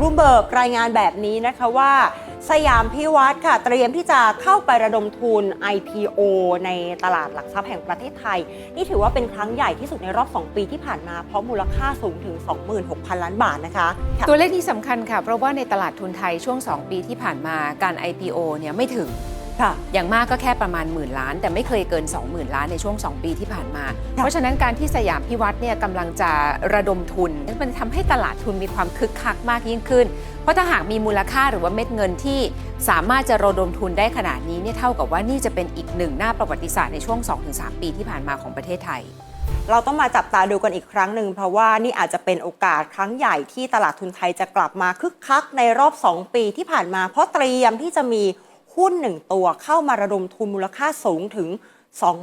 รูมเบิร์กรายงานแบบนี้นะคะว่าสยามพิวัตรค่ะ เตรียมที่จะเข้าไประดมทุน IPO ในตลาดหลักทรัพย์แห่งประเทศไทย นี่ถือว่าเป็นครั้งใหญ่ที่สุดในรอบ 2 ปีที่ผ่านมา เพราะมูลค่าสูงถึง 26,000 ล้านบาทนะคะ ตัวเลขนี้สำคัญค่ะ เพราะว่าในตลาดทุนไทยช่วง 2 ปีที่ผ่านมาการ IPO เนี่ยไม่ถึง ค่ะอย่างมากก็แค่ประมาณหมื่นล้าน แต่ไม่เคยเกิน 20,000 ล้านในช่วง 2 ปีที่ผ่านมา เพราะฉะนั้นการที่สยามพิวัตรเนี่ยกำลังจะระดมทุนมันทำให้ตลาดทุนมีความคึกคักมากยิ่งขึ้น เพราะถ้าหากมีมูลค่าหรือว่าเม็ดเงินที่สามารถจะระดมทุนได้ขนาดนี้เนี่ยเท่ากับว่านี่จะเป็นอีกหนึ่งหน้าประวัติศาสตร์ในช่วง 2-3 ปีที่ผ่านมาของประเทศไทยเราต้องมาจับตาดูกันอีกครั้งหนึ่งเพราะว่านี่อาจจะเป็นโอกาสครั้งใหญ่ที่ตลาดทุนไทยจะกลับมาคึกคักในรอบ 2 ปีที่ผ่านมา เพราะเตรียมที่จะมี หุ้นหนึ่งตัวเข้ามาระดมทุนมูลค่าสูงถึง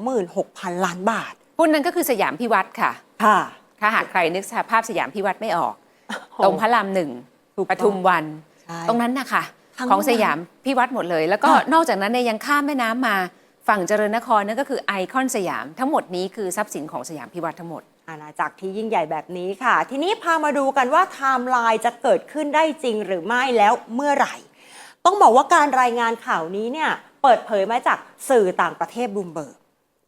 26,000 ล้านบาท หุ้นนั้นก็คือสยามพิวัตรค่ะ ค่ะ ถ้าหากใครนึกสภาพสยามพิวัตรไม่ออก ตรงพระรามหนึ่งถูกปต้องทุมวัน ใช่ตรงนั้นนะคะทั้งของนั้นสยามพิวัตรหมดเลย แล้วก็ค่ะ นอกจากนั้นเนี่ยยังข้ามแม่น้ำมาฝั่งเจริญนครนั่นก็คือไอคอนสยามทั้งหมดนี้คือทรัพย์สินของสยามพิวัตรทั้งหมด อาณาจักรที่ยิ่งใหญ่แบบนี้ค่ะ ทีนี้พามาดูกันว่าไทม์ไลน์จะเกิดขึ้นได้จริงหรือไม่แล้วเมื่อไหร่ ต้องบอกว่าการรายงานข่าวนี้เนี่ยเปิดเผยมาจากสื่อต่างประเทศบลูมเบิร์ก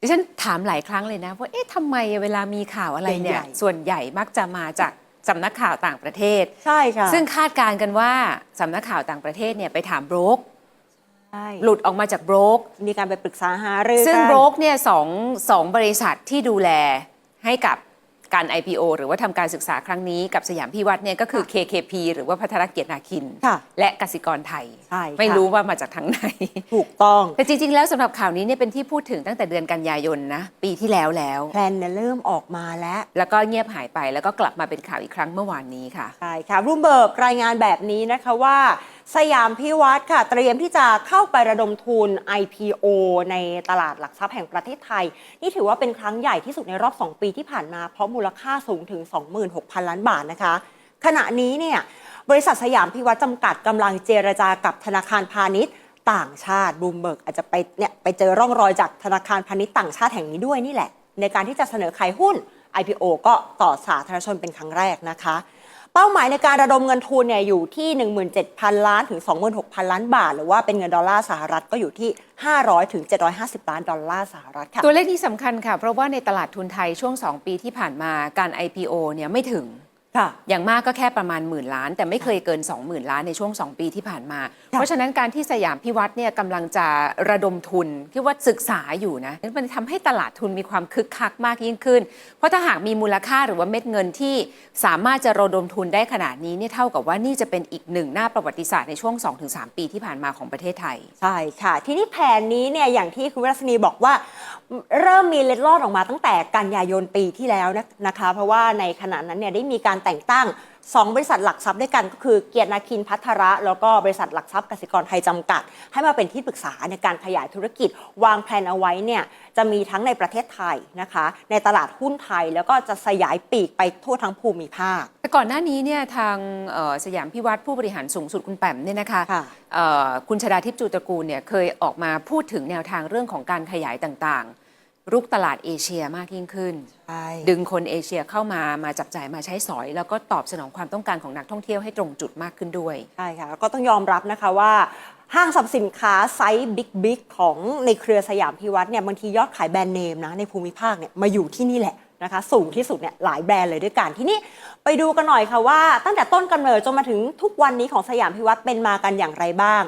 ดิฉันถามหลายครั้งเลยนะว่าเอ๊ะทำไมเวลามีข่าวอะไรเนี่ใหยญ่ๆส่วนใหญ่มักจะมาจากสำนักข่าวต่างประเทศ ใช่ค่ะซึ่งคาดการณ์กันว่าสำนักข่าวต่างประเทศเนี่ยไปถามโบรกใช่หลุดออกมาจากโบรกมีการไปปรึกษาหารือซึ่งกันโบรกเนี่ยสองสองบริษัทที่ดูแลให้กับ การ IPO หรือว่าทำการศึกษาครั้งนี้กับสยามพิวัตรเนี่ยก็คือ KKP หรือว่าพัทรเกียรตินาคิน ค่ะและกสิกรไทย ใช่ค่ะ ไม่รู้ว่ามาจากทางไหน ถูกต้อง แต่จริง ๆ แล้วสำหรับข่าวนี้เนี่ยเป็นที่พูดถึงตั้งแต่เดือนกันยายนนะ ปีที่แล้วแล้ว แพลนเนี่ยเริ่มออกมาแล้วแล้วก็เงียบหายไปแล้วก็กลับมาเป็นข่าวอีกครั้งเมื่อวานนี้ค่ะ ใช่ค่ะรูมเบิร์กรายงานแบบนี้นะคะว่า สยามพิวัตรค่ะ เตรียมที่จะเข้าไประดมทุน IPO ในตลาดหลักทรัพย์แห่งประเทศไทย นี่ถือว่าเป็นครั้งใหญ่ที่สุดในรอบ 2 ปีที่ผ่านมา เพราะมูลค่าสูงถึง 26,000 ล้านบาทนะคะ ขณะนี้เนี่ยบริษัทสยามพิวัตรจำกัดกำลังเจรจากับธนาคารพาณิชย์ต่างชาติบูมเบิร์กอาจจะไปเนี่ยไปเจอร่องรอยจากธนาคารพาณิชย์ต่างชาติแห่งนี้ด้วยนี่แหละ ในการที่จะเสนอขายหุ้น IPO ก็ต่อสาธารณชนเป็นครั้งแรกนะคะ เป้าหมายในการระดมเงินทุนเนี่ยอยู่ที่ 17,000 ล้านถึง 26,000 ล้านบาท หรือว่าเป็นเงินดอลลาร์สหรัฐก็อยู่ที่ 500ถึง750 ล้านดอลลาร์สหรัฐค่ะ ตัวเลขนี้สำคัญค่ะ เพราะว่าในตลาดทุนไทยช่วง 2 ปีที่ผ่านมาการ IPO เนี่ยไม่ถึง อย่างมากก็แค่ประมาณหมื่นล้าน แต่ไม่เคยเกิน 20,000 ล้านในช่วง 2 ปีที่ผ่านมาค่ะเพราะฉะนั้นการที่สยามพิวัตรเนี่ยกำลังจะระดมทุนที่ว่าศึกษาอยู่นะมันทำให้ตลาดทุนมีความคึกคักมากยิ่งขึ้น เพราะถ้าหากมีมูลค่าหรือว่าเม็ดเงินที่สามารถจะระดมทุนได้ขนาดนี้เนี่ยเท่ากับว่านี่จะเป็นอีกหนึ่งหน้าประวัติศาสตร์ในช่วง 2-3 ปีที่ผ่านมาของประเทศไทยใช่ค่ะ ทีนี้แผนนี้เนี่ยอย่างที่คุณวรัศนีบอกว่าเริ่มมีเล็ดลอดออกมาตั้งแต่กันยายนปีที่แล้วนะนะคะ เพราะว่าในขณะนั้นเนี่ยได้มีการแต่งตั้ง 2 บริษัทหลักทรัพย์ด้วยกันก็คือเกียรตินาคินพัทระ แล้วก็บริษัทหลักทรัพย์กสิกรไทยจำกัด ให้มาเป็นที่ปรึกษาในการขยายธุรกิจ วางแผนเอาไว้เนี่ยจะมีทั้งในประเทศไทยนะคะ ในตลาดหุ้นไทยแล้วก็จะสยายปีกไปทั่วทั้งภูมิภาค แต่ก่อนหน้านี้เนี่ยทางเอ่อสยามพิวัตรผู้บริหารสูงสุดคุณแปมเนี่ยนะคะค่ะ เอ่อคุณชดาทิพย์จูตระกูลเนี่ยเคยออกมาพูดถึงแนวทางเรื่องของการขยายต่างๆ รุกตลาดเอเชียมากยิ่งขึ้นใช่ดึงคนเอเชียเข้ามามาจับจ่ายมาใช้สอย แล้วก็ตอบสนองความต้องการของนักท่องเที่ยวให้ตรงจุดมากขึ้นด้วย ใช่ค่ะแล้วก็ต้องยอมรับนะคะว่าห้างสรรพสินค้าไซส์บิ๊กบิ๊กของในเครือสยามพิวัตรเนี่ยบางทียอดขายแบรนด์เนมนะในภูมิภาคเนี่ยมาอยู่ที่นี่แหละนะคะสูงที่สุดเนี่ยหลายแบรนด์เลยด้วยกันที่นี่ไปดูกันหน่อยค่ะว่าตั้งแต่ต้นกำเนิดจนมาถึงทุกวันนี้ของสยามพิวัตรเป็นมากันอย่างไรบ้าง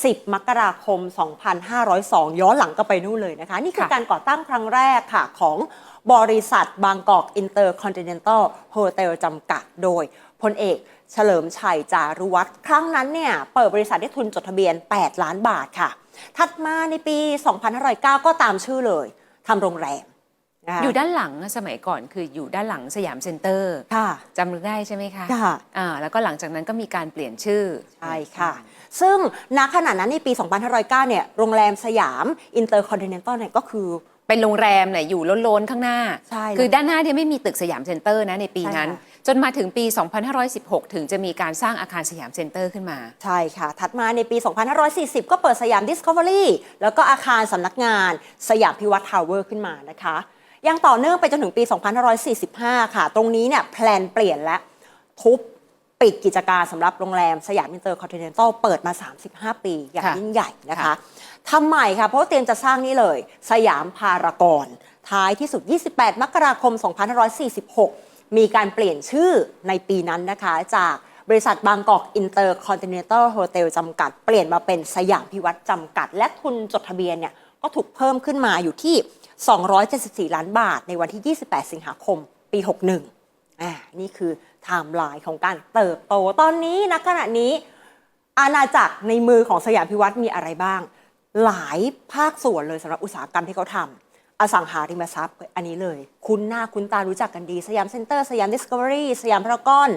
10 มกราคม 2502 ย้อนหลังก็ไปนู่นเลยนะคะ นี่คือค่ะการก่อตั้งครั้งแรกค่ะของบริษัทบางกอกอินเตอร์คอนติเนนตัลโฮเทลจำกัดโดยพลเอกเฉลิมชัยจารุวัฒน์ครั้งนั้นเนี่ย เปิดบริษัทได้ทุนจดทะเบียน 8 ล้านบาทค่ะ ถัดมาในปี 2509 ก็ตามชื่อเลยทำโรงแรม นะคะอยู่ด้านหลังสมัยก่อนคืออยู่ด้านหลังสยามเซ็นเตอร์ค่ะ จำได้ใช่ไหมคะค่ะ อ่าแล้วก็หลังจากนั้นก็มีการเปลี่ยนชื่อ ใช่ค่ะ ซึ่งณขณะนั้นในปี 2509 เนี่ย โรงแรมสยามอินเตอร์คอนติเนนตัลเนี่ยก็คือ เป็นโรงแรมเนี่ยอยู่ล้นๆข้างหน้า ใช่คือด้านหน้าเนี่ยไม่มีตึกสยามเซ็นเตอร์นะในปีนั้น ใช่ค่ะ จนมาถึงปี 2516 ถึงจะมีการสร้างอาคารสยามเซ็นเตอร์ขึ้นมา ใช่ค่ะ ถัดมาในปี 2540 ก็เปิดสยาม Discovery แล้วก็อาคารสำนักงานสยามพิวัตรทาวเวอร์ขึ้นมานะคะ ยังต่อเนื่องไปจนถึงปี 2545 ค่ะ ตรงนี้เนี่ยแพลนเปลี่ยนและทุบปิดกิจการสำหรับโรงแรมสยามอินเตอร์คอนติเนนตัลเปิดมา 35 ปีอย่างค่ะยิ่งใหญ่นะคะค่ะทำใหม่ค่ะ เพราะว่าเตรียมจะสร้างนี่เลย สยามพารากอนท้ายที่สุด 28 มกราคม 2546 มีการเปลี่ยนชื่อในปีนั้นนะคะ จากบริษัทบางกอกอินเตอร์คอนติเนนตัลโฮเทลจำกัด เปลี่ยนมาเป็นสยามพิวัตรจำกัด และทุนจดทะเบียนเนี่ย ก็ถูกเพิ่มขึ้นมาอยู่ที่ 274 ล้านบาท ในวันที่ 28 สิงหาคม ปี 61อ่านี่คือไทม์ไลน์ของการเติบโตตอนนี้ณขณะนี้อาณาจักรในมือของสยามพิวัตรมีอะไรบ้าง หลายภาคส่วนเลยสำหรับอุตสาหกรรมที่เขาทำอสังหาริมทรัพย์อันนี้เลย คุ้นหน้าคุ้นตารู้จักกันดี สยามเซ็นเตอร์สยามดิสคัฟเวอรี่สยามพารากอน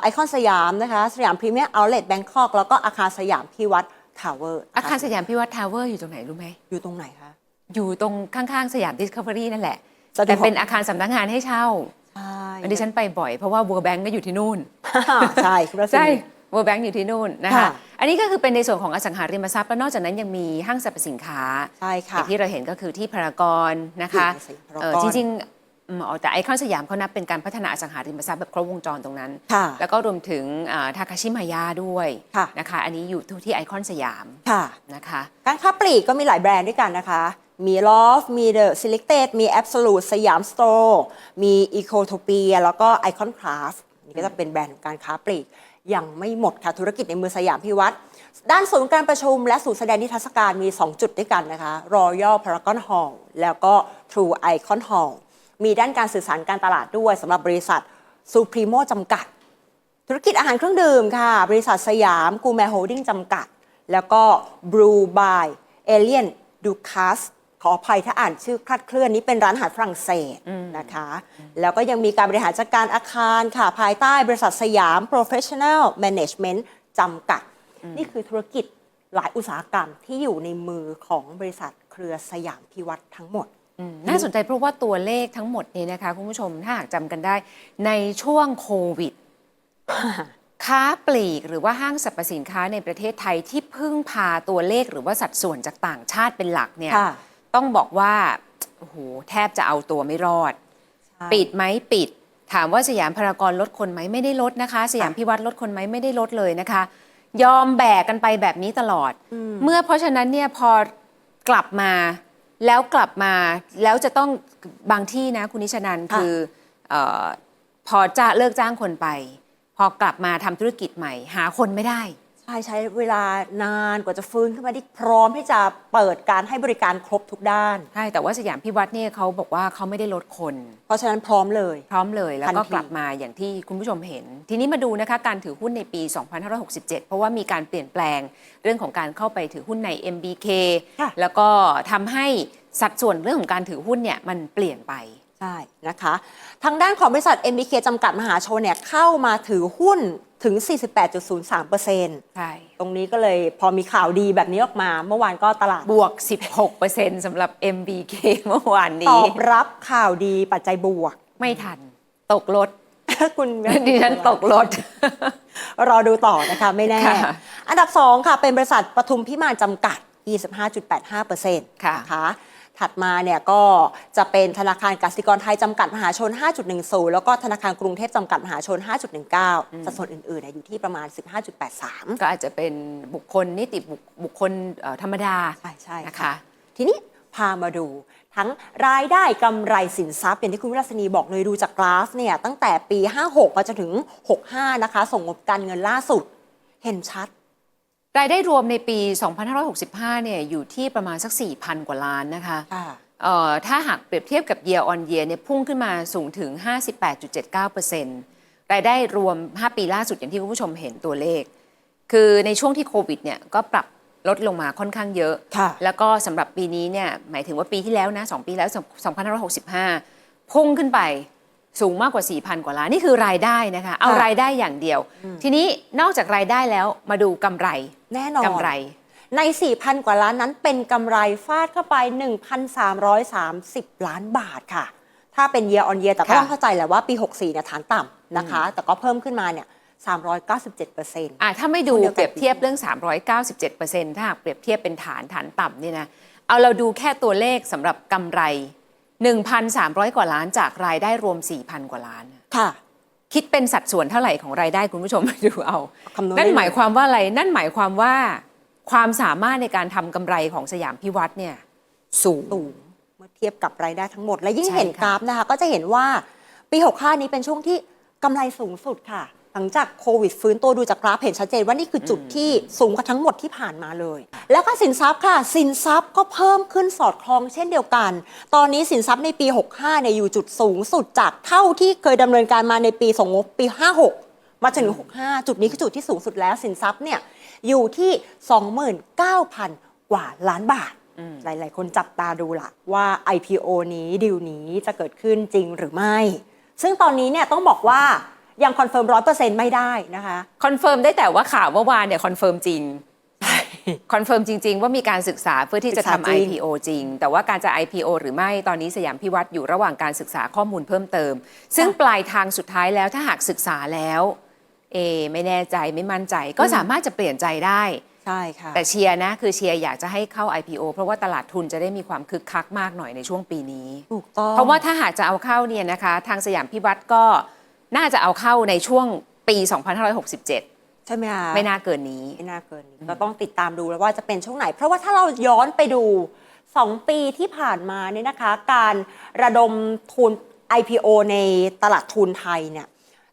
ไอคอนสยามนะคะ สยามพรีเมียร์เอาท์เลทแบงคอกแล้วก็อาคารสยามพิวัตร ทาวเวอร์อาคารสยามพิวัตรทาวเวอร์อยู่ตรงไหนรู้ไหม อยู่ตรงไหนคะ อยู่ตรงข้างๆ สยามดิสคัฟเวอรี่นั่นแหละสะดวกแต่เป็นอาคารสำนักงานให้เช่าใช่อันนี้ฉันไปบ่อยเพราะว่า World Bank ก็อยู่ที่นู่น ใช่คุณรัศใช่มี World Bank อยู่ที่นู่นนะคะค่ะอันนี้ก็คือเป็นในส่วนของอสังหาริมทรัพย์แล้วนอกจากนั้นยังมีห้างสรรพสินค้าใช่อค่ะย่างที่เราเห็นก็คือที่พารากอนนะคะอยู่ในสยามพารากอนเอ่อจริงๆ อืมอ๋อแต่ไอคอนสยามเขานับเป็นการพัฒนาอสังหาริมทรัพย์แบบครบวงจรตรงนั้น ค่ะ แล้วก็รวมถึงทาคาชิมายาด้วยค่ะ นะคะ อันนี้อยู่ที่ไอคอนสยามค่ะ นะคะ การค้าปลีกก็มีหลายแบรนด์ด้วยกันนะคะ มี Loft มี The Selected มี Absolute สยาม Store มี Ecotopia แล้วก็ Icon Craft นี่ก็จะเป็นแบรนด์ของการค้าปลีก ยังไม่หมดค่ะธุรกิจในเมืองสยามพิวัตรด้านศูนย์การประชุมและศูนย์แสดงนิทรรศการมี 2 จุดด้วยกันนะคะ Royal Paragon Hall แล้วก็ True Icon Hall มีด้านการสื่อสารการตลาดด้วยสำหรับบริษัท Supremo จำกัด ธุรกิจอาหารเครื่องดื่มค่ะ บริษัทสยามกูแมโฮดิ้งจำกัด แล้วก็ Brew by Alien Ducas ขออภัยถ้าอ่านชื่อคลาดเคลื่อนนี้เป็นร้านอาหารฝรั่งเศสนะคะ แล้วก็ยังมีการบริหารจัดการอาคารค่ะ ภายใต้บริษัทสยาม Professional Management จำกัด นี่คือธุรกิจหลายอุตสาหกรรมที่อยู่ในมือของบริษัทเครือสยามพิวัตรทั้งหมดอืม น่าสนใจเพราะว่าตัวเลขทั้งหมดนี้นะคะคุณผู้ชมถ้าหากจำกันได้ ในช่วงโควิด ค้าปลีกหรือว่าห้างสรรพสินค้าในประเทศไทยที่พึ่งพาตัวเลขหรือว่าสัดส่วนจากต่างชาติเป็นหลักเนี่ยค่ะต้องบอกว่าโอ้โหแทบจะเอาตัวไม่รอด ปิดไหมปิด ถามว่าสยามพารากอนลดคนไหมไม่ได้ลดนะคะ สยามพิวัตรลดคนไหมไม่ได้ลดเลยนะคะ ยอมแบกกันไปแบบนี้ตลอด เมื่อเพราะฉะนั้นเนี่ยพอกลับมา แล้วกลับมาแล้วจะต้องบางที่นะคุณนิชนันค่ะ คือเออพอจะเลิกจ้างคนไป พอกลับมาทำธุรกิจใหม่ หาคนไม่ได้ ใช่ใช้เวลานานกว่าจะฟื้นขึ้นมาได้พร้อมที่จะเปิดการให้บริการครบทุกด้าน ใช่ แต่ว่าสยามพิวัตรเนี่ยเขาบอกว่าเขาไม่ได้ลดคน เพราะฉะนั้นพร้อมเลย พร้อมเลยแล้วก็ทันทีกลับมาอย่างที่คุณผู้ชมเห็น ทีนี้มาดูนะคะการถือหุ้นในปี 2567 เพราะว่ามีการเปลี่ยนแปลงเรื่องของการเข้าไปถือหุ้นใน MBK ค่ะแล้วก็ทำให้สัดส่วนเรื่องของการถือหุ้นเนี่ยมันเปลี่ยนไป ใช่นะคะ ทางด้านของบริษัท MBK จำกัดมหาชนเนี่ยเข้ามาถือหุ้นถึง 48.03%ใช่ตรงนี้ก็เลยพอมีข่าวดีแบบนี้ออกมา เมื่อวานก็ตลาดบวก 16%สำหรับ MBK เมื่อวานตนี้อบรับข่าวดีปัจจัยบวก ไม่ทัน ตกรถคุณดิฉันตกรถ รอดูต่อนะคะ ไม่แน่ค่ะอันดับ 2 ค่ะ เป็นบริษัทปทุมพิมานจำกัด 25.85%ค่ะนะคะ ถัดมาเนี่ยก็จะเป็นธนาคารกสิกรไทยจำกัดมหาชน 5.10 แล้วก็ธนาคารกรุงเทพจำกัดมหาชน 5.19 สัดส่วนอื่นๆเนี่ยอยู่ที่ประมาณ 15.83 ก็อาจจะเป็นบุคคลนิติบุคบุคคลเอ่อธรรมดา ใช่ใช่นะคะ ทีนี้พามาดูทั้งรายได้กำไรสินทรัพย์อย่างที่คุณวิรัศนีบอกเลยดูจากกราฟเนี่ยตั้งแต่ปี 56 มาจนถึง 65 นะคะ ส่งงบการเงินล่าสุด เห็นชัด รายได้รวมในปี 2565 เนี่ยอยู่ที่ประมาณสัก 4,000 กว่าล้านนะคะค่ะ เอ่อถ้าหากเปรียบเทียบกับ year on year เนี่ยพุ่งขึ้นมาสูงถึง 58.79%รายได้รวม 5 ปีล่าสุดอย่างที่คุณผู้ชมเห็นตัวเลข คือในช่วงที่โควิดเนี่ยก็ปรับลดลงมาค่อนข้างเยอะ ค่ะ แล้วก็สำหรับปีนี้เนี่ยหมายถึงว่าปีที่แล้วนะ 2 ปีแล้ว 2565 พุ่งขึ้นไป สูงมากกว่า 4,000 กว่าล้าน นี่คือรายได้นะคะ เอาค่ะรายได้อย่างเดียวทีนี้นอกจากรายได้แล้วมาดูกำไรแน่นอนกำไร ใน 4,000 กว่าล้านนั้นเป็นกำไรฟาดเข้าไป 1,330 ล้านบาทค่ะ ถ้าเป็น year on year แต่ก็ค่ะ ต้องเข้าใจแหละว่าปี 64เนี่ยฐานต่ำนะคะ แต่ก็เพิ่มขึ้นมาเนี่ย397%อะถ้าไม่ดูช่วงเดียวกัน เปรียบเทียบเรื่อง 397%ถ้าหากเปรียบเทียบเป็นฐานฐานต่ำเนี่ยนะ เอาเราดูแค่ตัวเลขสำหรับกำไร 1,300 กว่าล้านจากรายได้รวม 4,000 กว่าล้าน ค่ะ คิดเป็นสัดส่วนเท่าไหร่ของรายได้คุณผู้ชมดูเอา คำนวณนั่นได้เลหมายความว่าอะไร นั่นหมายความว่า ความสามารถในการทำกำไรของสยามพิวัตรเนี่ยสูง สูงเมื่อเทียบกับรายได้ทั้งหมด และยิ่งใช่เห็นค่ะ กราฟนะคะ ก็จะเห็นว่าปี 65 นี้เป็นช่วงที่กำไรสูงสุดค่ะ หลังจากโควิดฟื้นตัวดูจากกราฟเห็นชัดเจนว่านี่คือจุดที่สูงกว่าทั้งหมดที่ผ่านมาเลย แล้วก็สินทรัพย์ค่ะ สินทรัพย์ก็เพิ่มขึ้นสอดคล้องเช่นเดียวกัน ตอนนี้สินทรัพย์ในปี 65เนี่ยอยู่จุดสูงสุดจากเท่าที่เคยดำเนินการมาในปีส่งงบปี 56 มาจนถึง 65 จุดนี้คือจุดที่สูงสุดแล้วสินทรัพย์เนี่ยอยู่ที่ 29,000 กว่าล้านบาทอืมหลาย ๆ คนจับตาดูละว่า IPO นี้ดีลนี้จะเกิดขึ้นจริงหรือไม่ ซึ่งตอนนี้เนี่ยต้องบอกว่า ยังคอนเฟิร์มร้อยเปอร์เซ็นต์ไม่ได้นะคะ คอนเฟิร์มได้แต่ว่าข่าวเมื่อวานเนี่ยคอนเฟิร์มจริงคอนเฟิร์มจริง ๆ ว่ามีการศึกษาเพื่อที่จะศึกษาทำจริง IPO จริง แต่ว่าการจะ IPO หรือไม่ตอนนี้สยามพิวัตรอยู่ระหว่างการศึกษาข้อมูลเพิ่มเติม ซึ่งปลายทางสุดท้ายแล้วถ้าหากศึกษาแล้ว เอ ไม่แน่ใจไม่มั่นใจ ก็สามารถจะเปลี่ยนใจได้ใช่ค่ะแต่เชียร์นะคือเชียร์อยากจะให้เข้า IPO เพราะว่าตลาดทุนจะได้มีความคึกคักมากหน่อยในช่วงปีนี้ถูกต้องเพราะว่าถ้าหากจะเอาเข้าเนี่ยนะคะ ทางสยามพิวัตรก็ น่าจะเอาเข้าในช่วงปี 2567 ใช่ไหมคะไม่น่าเกินนี้ ไม่น่าเกินนี้ก็ต้องติดตามดูแล้วว่าจะเป็นช่วงไหน เพราะว่าถ้าเราย้อนไปดู 2 ปีที่ผ่านมาเนี่ยนะคะ การระดมทุน IPO ในตลาดทุนไทยเนี่ย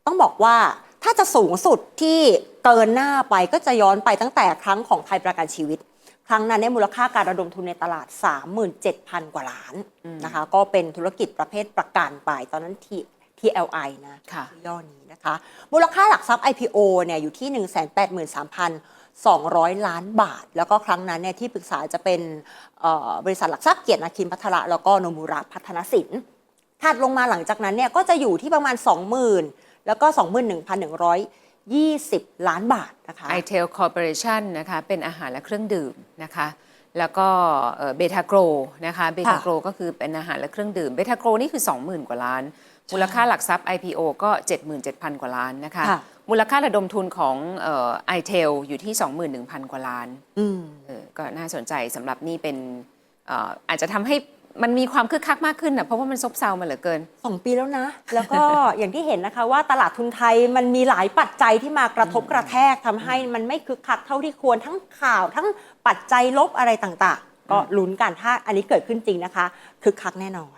ต้องบอกว่าถ้าจะสูงสุดที่เกินหน้าไปก็จะย้อนไปตั้งแต่ครั้งของไทยประกันชีวิต ครั้งนั้นเนี่ยมูลค่าการระดมทุนในตลาด 37,000 กว่าล้านนะคะ ก็เป็นธุรกิจประเภทประกันไปตอนนั้น T TLI นะค่ะชื่อย่อนี้นะคะ มูลค่าหลักทรัพย์ IPO เนี่ยอยู่ที่ 183,200 ล้านบาท แล้วก็ครั้งนั้นเนี่ยที่ปรึกษาจะเป็นเอ่อบริษัทหลักทรัพย์เกียรตินาคินพัทระแล้วก็โนมูระพัฒนสินถัดลงมาหลังจากนั้นเนี่ยก็จะอยู่ที่ประมาณ 20,000 แล้วก็ 21,120 ล้านบาทนะคะ i t e l Corporation นะคะเป็นอาหารและเครื่องดื่มนะคะแล้วก็เบทาโกรนะคะเบทาโกรก็คือเป็นอาหารและเครื่องดื่มเบทาโกรนี่คือ 20,000 กว่าล้าน มูลค่าหลักทรัพย์ IPO ก็ 77,000 กว่าล้านนะคะ ค่ะ มูลค่าระดมทุนของไอเทลอยู่ที่ 21,000 กว่าล้านอืม เออก็น่าสนใจสำหรับนี่เป็นเอ่ออาจจะทำให้มันมีความคึกคักมากขึ้นนะเพราะว่ามันซบเซามาเหลือเกิน สองปีแล้วนะ แล้วก็ อย่างที่เห็นนะคะว่าตลาดทุนไทยมันมีหลายปัจจัยที่มากระทบกระแทกทำให้มันไม่คึกคักเท่าที่ควรทั้งข่าวทั้งปัจจัยลบอะไรต่างๆ ก็ลุ้นกันถ้าอันนี้เกิดขึ้นจริงนะคะคึกคักแน่นอน